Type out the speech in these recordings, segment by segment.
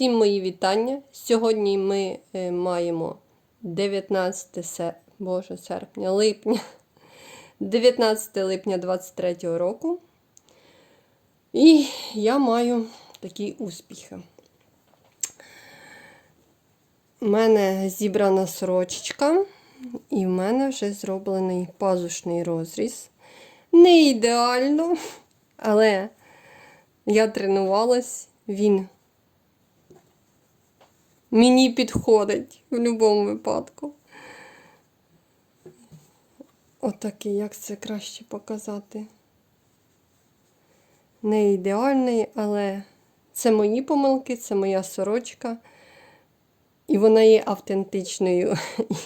Всім мої вітання. Сьогодні ми е, маємо 19 сер... Боже, серпня, липня. 19 липня 23 року. І я маю такі успіхи. У мене зібрана сорочечка, і в мене вже зроблений пазушний розріз. Не ідеально, але я тренувалась, він мені підходить в будь-якому випадку. Отакий, як це краще показати. Не ідеальний, але це мої помилки, це моя сорочка. І вона є автентичною.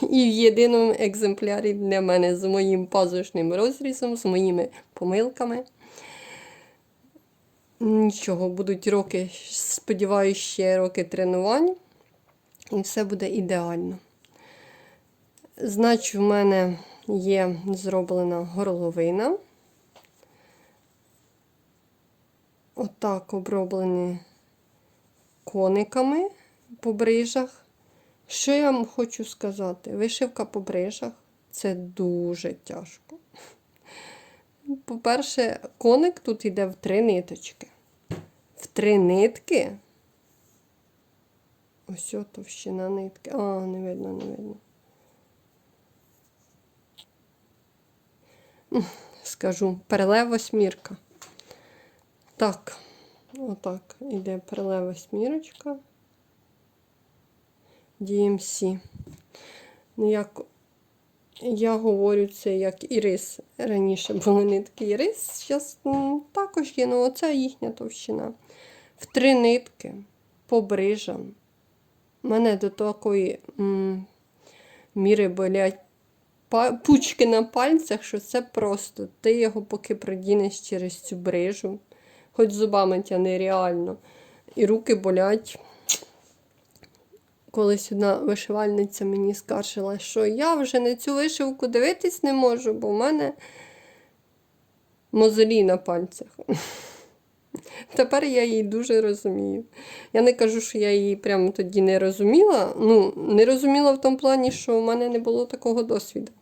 І в єдиному екземплярі для мене з моїм пазушним розрізом, з моїми помилками. Нічого, будуть роки, сподіваюся, ще роки тренувань. І все буде ідеально. Значить, в мене є зроблена горловина. Отак оброблені кониками по брижах. Що я вам хочу сказати? Вишивка по брижах це дуже тяжко. По-перше, коник тут йде в три ниточки. В три нитки. Ось товщина нитки. А, не видно, не видно. Скажу, перелев восьмірка. Так, отак іде перелев восьмірочка. DMC. Ну, як я говорю це як ірис. Раніше були нитки ірис, зараз також є, ну оце їхня товщина. В три нитки по брижам. Мене до такої м, міри болять пучки на пальцях, що це просто. Ти його поки продінеш через цю брижу, хоч зубами тяне реально. І руки болять. Колись одна вишивальниця мені скаржила, що я вже на цю вишивку дивитись не можу, бо в мене мозолі на пальцях. Тепер я її дуже розумію. Я не кажу, що я її прямо тоді не розуміла. Ну, не розуміла в тому плані, що в мене не було такого досвіду.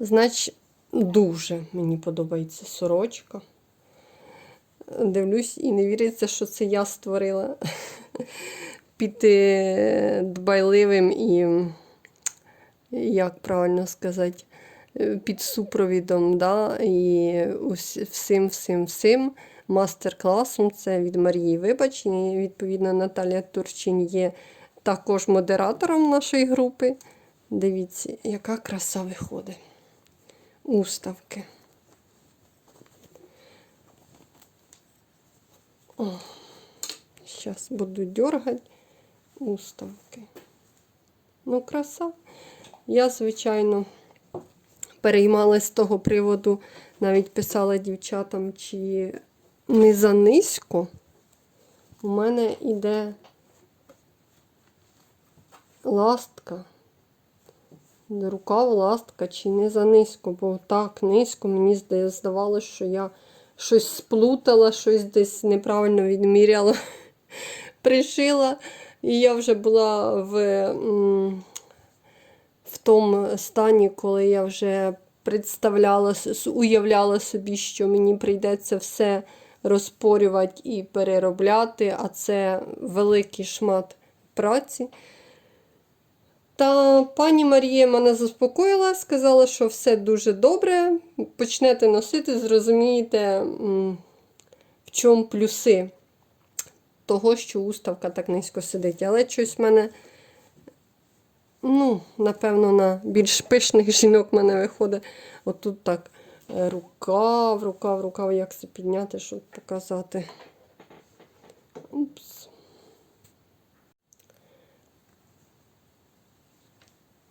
Значить, дуже мені подобається сорочка. Дивлюсь і не віриться, що це я створила під е, дбайливим і, як правильно сказати, е, під супровідом, да, і ус- всім, всім, всім мастер-класом. Це від Марії Вибачень. І, Відповідно, Наталія Турчин є також модератором нашої групи. Дивіться, яка краса виходить. Уставки. Зараз буду дергати уставки. Ну, краса. Я, звичайно, переймалась з того приводу, навіть писала дівчатам, чи не занизько. У мене йде ластка. Рукав ластка чи не занизько, бо так низько мені зда- здавалося, що я щось сплутала, щось десь неправильно відміряла, пришила. І я вже була в, в тому стані, коли я вже представляла, уявляла собі, що мені прийдеться все розпорювати і переробляти, а це великий шмат праці. Та пані Марія мене заспокоїла, сказала, що все дуже добре. Почнете носити, зрозумієте, в чому плюси того, що уставка так низько сидить. Але щось в мене, ну, напевно, на більш пишних жінок мене виходить. Отут так рукав, рукав, рукав, як це підняти, щоб показати. Упс.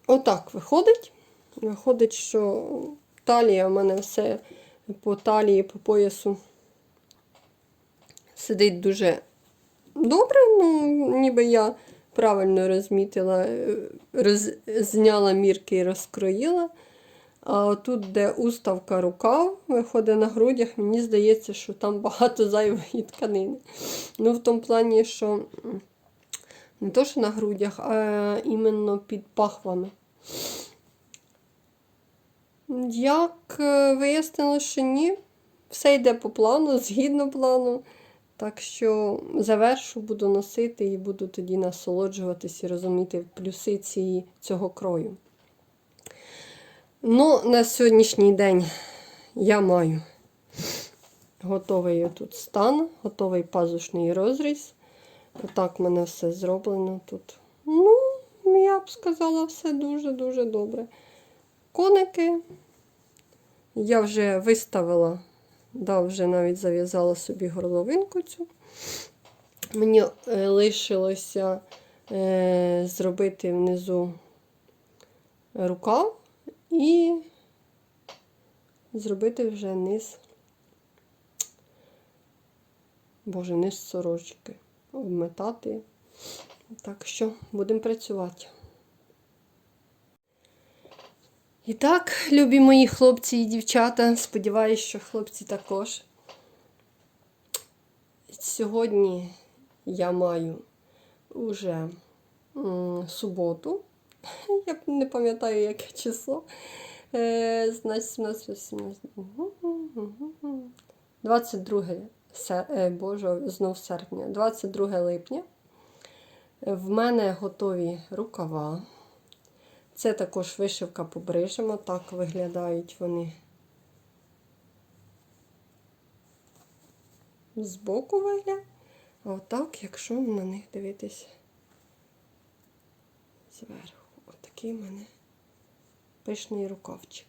Отак виходить. Виходить, що талія в мене все по талії, по поясу сидить дуже добре. Ну, ніби я правильно розмітила, е, роз, зняла мірки і розкроїла. А тут, де уставка рукав, виходить на грудях, мені здається, що там багато зайвої тканини. Ну, в тому плані, що не то, що на грудях, а іменно під пахвами. Як е, вияснилось, що ні, все йде по плану, згідно плану. Так що завершу, буду носити і буду тоді насолоджуватись і розуміти плюси цієї, цього крою. Ну, на сьогоднішній день я маю готовий тут стан, готовий пазушний розріз. Отак в мене все зроблено тут. Ну, я б сказала, все дуже-дуже добре. Коники я вже виставила, да, вже навіть зав'язала собі горловинку цю. Мені е, лишилося е, зробити внизу рукав і зробити вже низ. Боже, низ сорочки. Обметати. Так що будемо працювати. І так, любі мої хлопці і дівчата, сподіваюся, що хлопці також. Сьогодні я маю уже суботу. Я не пам'ятаю, яке число. Е, значить, 17, 18. 22 сер... е, Боже, знов серпня, 22 липня. В мене готові рукава. Це також вишивка по брижам. Так виглядають вони збоку вигляд. А отак, якщо на них дивитись зверху. Отакий в мене пишний рукавчик.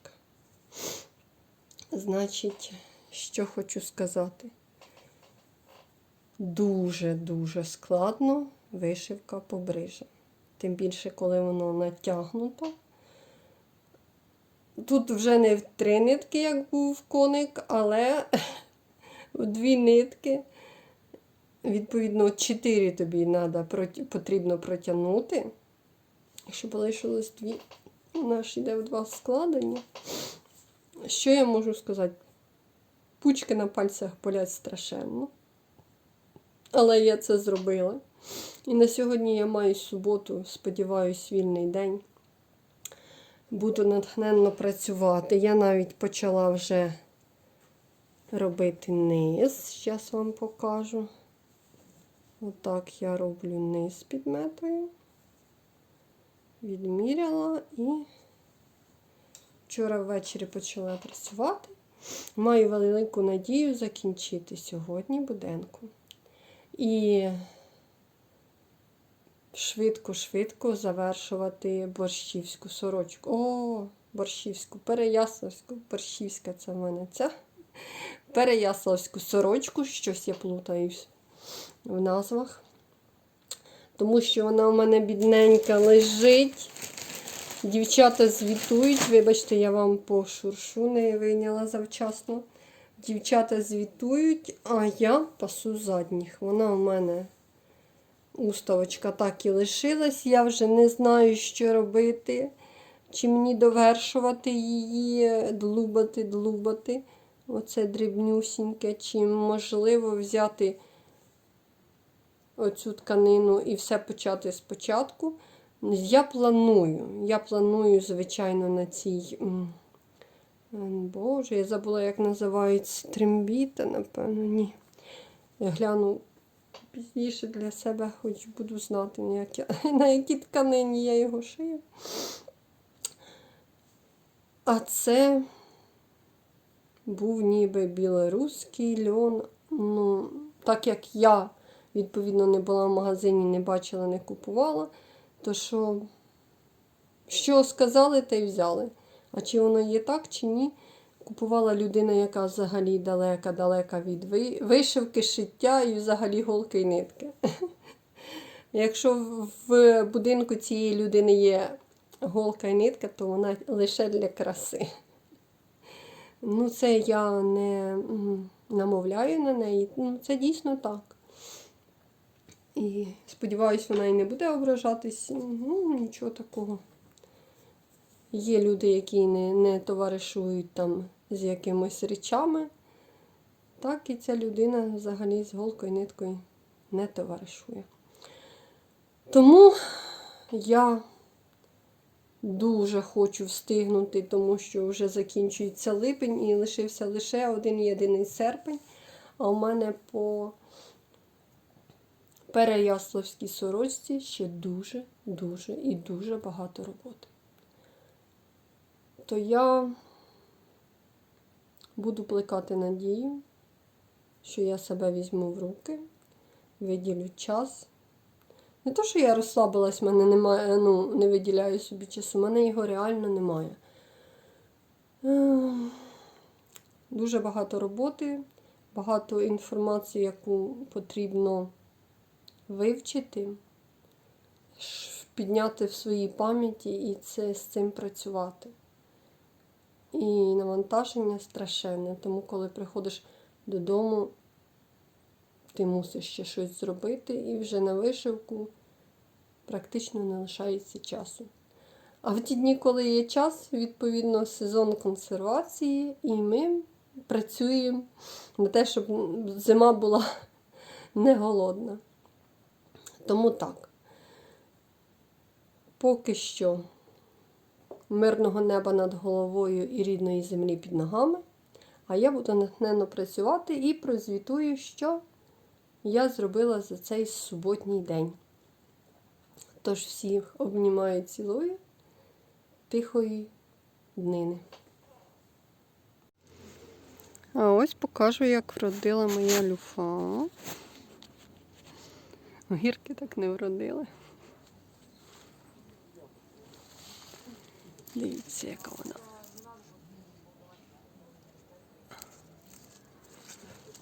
Значить, що хочу сказати. Дуже-дуже складно вишивка по брижам. Тим більше, коли воно натягнуто. Тут вже не в три нитки, як був коник, але в дві нитки. Відповідно, чотири тобі надо, потрібно протягнути. Щоб лишилось дві, у нас йде в два складення. Що я можу сказати? Пучки на пальцях болять страшенно. Але я це зробила. І на сьогодні я маю суботу, сподіваюсь, вільний день. Буду натхненно працювати. Я навіть почала вже робити низ. Зараз вам покажу. Отак я роблю низ підметою. Відміряла і вчора ввечері почала працювати. Маю велику надію закінчити сьогодні буденку. І швидко-швидко завершувати борщівську сорочку. О, борщівську, переяславську, борщівська це в мене ця. Переяславську сорочку, щось я плутаюсь в назвах. Тому що вона у мене бідненька лежить. Дівчата звітують, вибачте, я вам по шуршу не вийняла завчасно. Дівчата звітують, а я пасу задніх. Вона у мене уставочка так і лишилась. Я вже не знаю, що робити. Чи мені довершувати її, длубати, длубати. Оце дрібнюсіньке, чи можливо взяти оцю тканину і все почати спочатку. Я планую. Я планую, звичайно, на цій. Боже, я забула, як називається трембіта, напевно, ні. Я гляну пізніше для себе, хоч буду знати, як я, на якій тканині я його шию. А це був ніби білоруський льон. Ну, так як я, відповідно, не була в магазині, не бачила, не купувала, то що, що сказали, те й взяли. А чи воно є так, чи ні? Купувала людина, яка взагалі далека-далека від вишивки, шиття і взагалі голки і нитки. Якщо в будинку цієї людини є голка і нитка, то вона лише для краси. Ну, це я не намовляю на неї. Ну, Це дійсно так. І сподіваюся, вона і не буде ображатись. Ну, нічого такого. Є люди, які не, не товаришують там з якимось речами. Так і ця людина взагалі з голкою ниткою не товаришує. Тому я дуже хочу встигнути, тому що вже закінчується липень і лишився лише один єдиний серпень. А у мене по Переяславській сорочці ще дуже, дуже і дуже багато роботи. То я буду плекати надію, що я себе візьму в руки, виділю час. Не то, що я розслабилась, в мене немає, ну, не виділяю собі часу, в мене його реально немає. Ем, Дуже багато роботи, багато інформації, яку потрібно вивчити, підняти в своїй пам'яті і це, з цим працювати. І навантаження страшенне, тому коли приходиш додому, ти мусиш ще щось зробити, і вже на вишивку практично не лишається часу. А в ті дні, коли є час, відповідно, сезон консервації, і ми працюємо на те, щоб зима була не голодна. Тому так. Поки що мирного неба над головою і рідної землі під ногами. А я буду натхненно працювати і прозвітую, що я зробила за цей суботній день. Тож всіх обнімаю, цілую, тихої днини. А ось покажу, як вродила моя люфа. Огірки так не вродили. Дивіться, яка вона.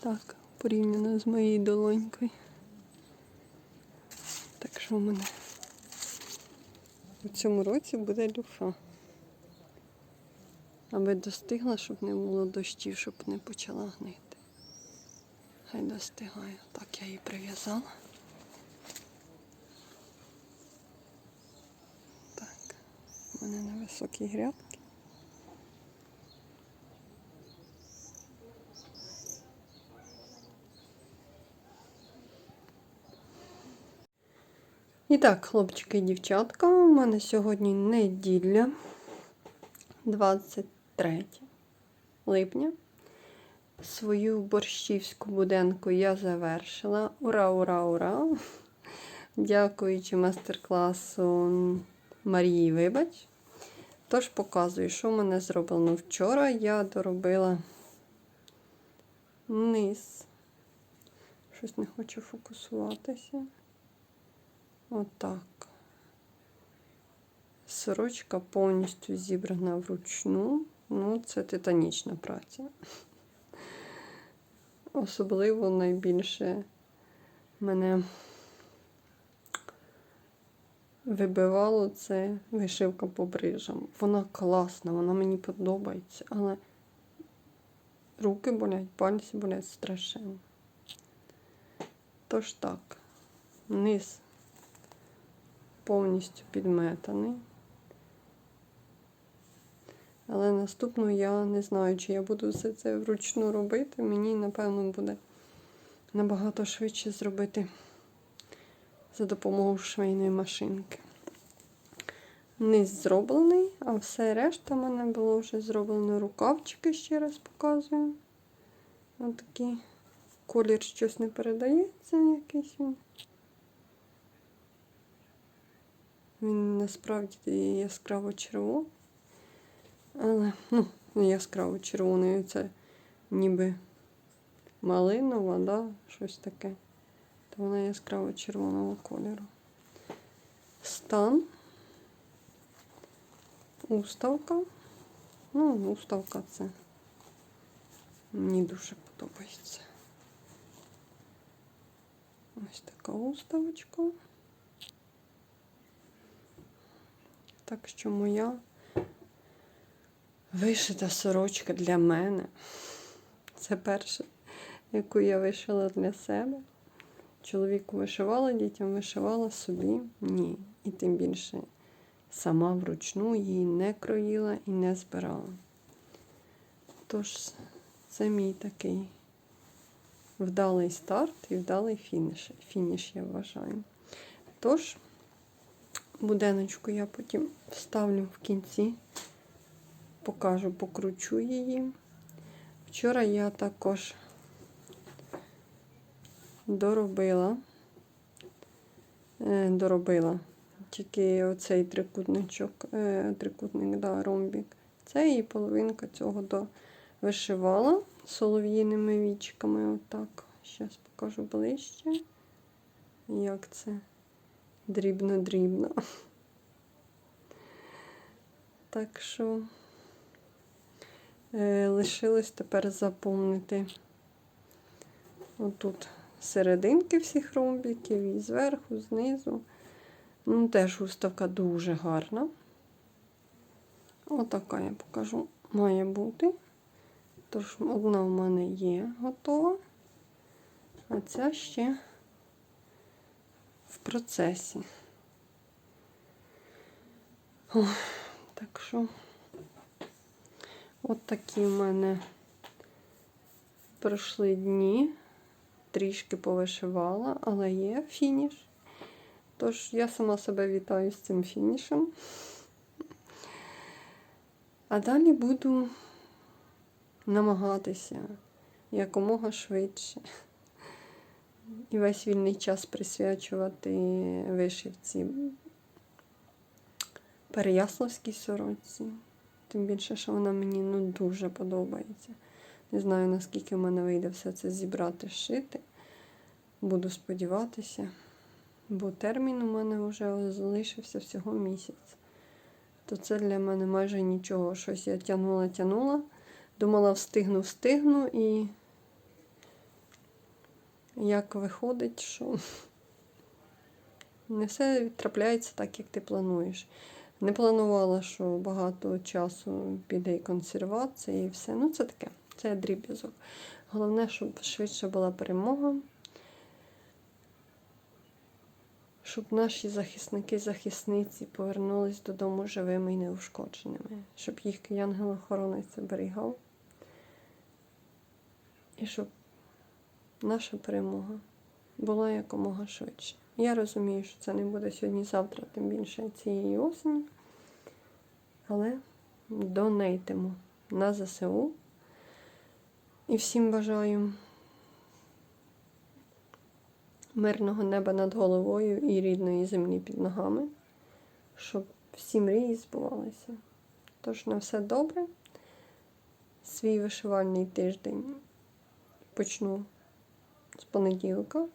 Так, порівняно з моєю долонькою. Так що в мене у цьому році буде люфа. Аби достигла, щоб не було дощів, щоб не почала гнити. Хай достигає. Так, я її прив'язала. У мене на високій грядки. І так, хлопчики і дівчатка, у мене сьогодні неділя, 23 липня. Свою борщівську буденку я завершила. Ура, ура, ура! Дякуючи майстер-класу Марії Вибач. Тож показую, що в мене зроблено вчора. Я доробила низ. Щось не хочу фокусуватися. Отак. Сорочка повністю зібрана вручну. Ну, це титанічна праця. Особливо найбільше мене вибивало це вишивка по брижам. Вона класна, вона мені подобається, але руки болять, пальці болять страшенно. Тож так, низ повністю підметаний. Але наступну я не знаю, чи я буду все це вручну робити. Мені, напевно, буде набагато швидше зробити за допомогою швейної машинки. Низ зроблений, а все решта в мене було вже зроблено рукавчики, ще раз показую. Ось такий колір щось не передається, якийсь він. Він насправді яскраво червоний. Але, ну, яскраво червоний, це ніби малинова, да? щось таке. То вона яскраво червоного кольору. Стан. Уставка. Ну, уставка це мені дуже подобається. Ось така уставочка. Так що моя вишита сорочка для мене. Це перше, яку я вишила для себе. Чоловіку вишивала, дітям вишивала собі ні. І тим більше сама вручну її не кроїла і не збирала. Тож, це мій такий вдалий старт і вдалий фініш, фініш я вважаю. Тож, буденочку я потім вставлю в кінці, покажу, покручу її. Вчора я також доробила, е, доробила тільки оцей трикутничок, е, трикутник, да, ромбік. Це і половинка цього довишивала солов'їними вічками. Отак. Зараз покажу ближче. Як це дрібно-дрібно. Так що е, лишилось тепер заповнити отут серединки всіх ромбіків і зверху, знизу. Ну, теж уставка дуже гарна. Отака я покажу, має бути. Тож одна в мене є готова, а ця ще в процесі. О, так що, от такі в мене пройшли дні. Трішки повишивала, але є фініш. Тож я сама себе вітаю з цим фінішем. А далі буду намагатися якомога швидше і весь вільний час присвячувати вишивці Переяславській сорочці. Тим більше, що вона мені ну, дуже подобається. Не знаю, наскільки в мене вийде все це зібрати, шити. Буду сподіватися, бо термін у мене вже залишився всього місяць. То це для мене майже нічого. Щось я тягнула, тягнула. Думала, встигну, встигну, і як виходить, що не все трапляється так, як ти плануєш. Не планувала, що багато часу піде і консервація, і все. Ну, це таке, це дріб'язок. Головне, щоб швидше була перемога. Щоб наші захисники захисниці повернулись додому живими і неушкодженими, щоб їх янгел-охоронець оберігав. І щоб наша перемога була якомога швидше. Я розумію, що це не буде сьогодні-завтра, тим більше цієї осені. Але донейтимо на ЗСУ. І всім бажаю мирного неба над головою і рідної землі під ногами, щоб всі мрії збувалися. Тож на все добре. Свій вишивальний тиждень почну з понеділка.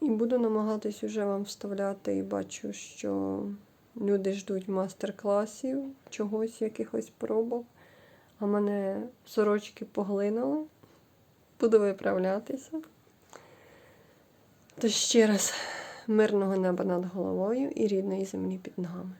І буду намагатись уже вам вставляти і бачу, що люди ждуть мастер-класів, чогось, якихось пробок. А мене сорочки поглинули. Буду виправлятися. То ще раз мирного неба над головою і рідної землі під ногами.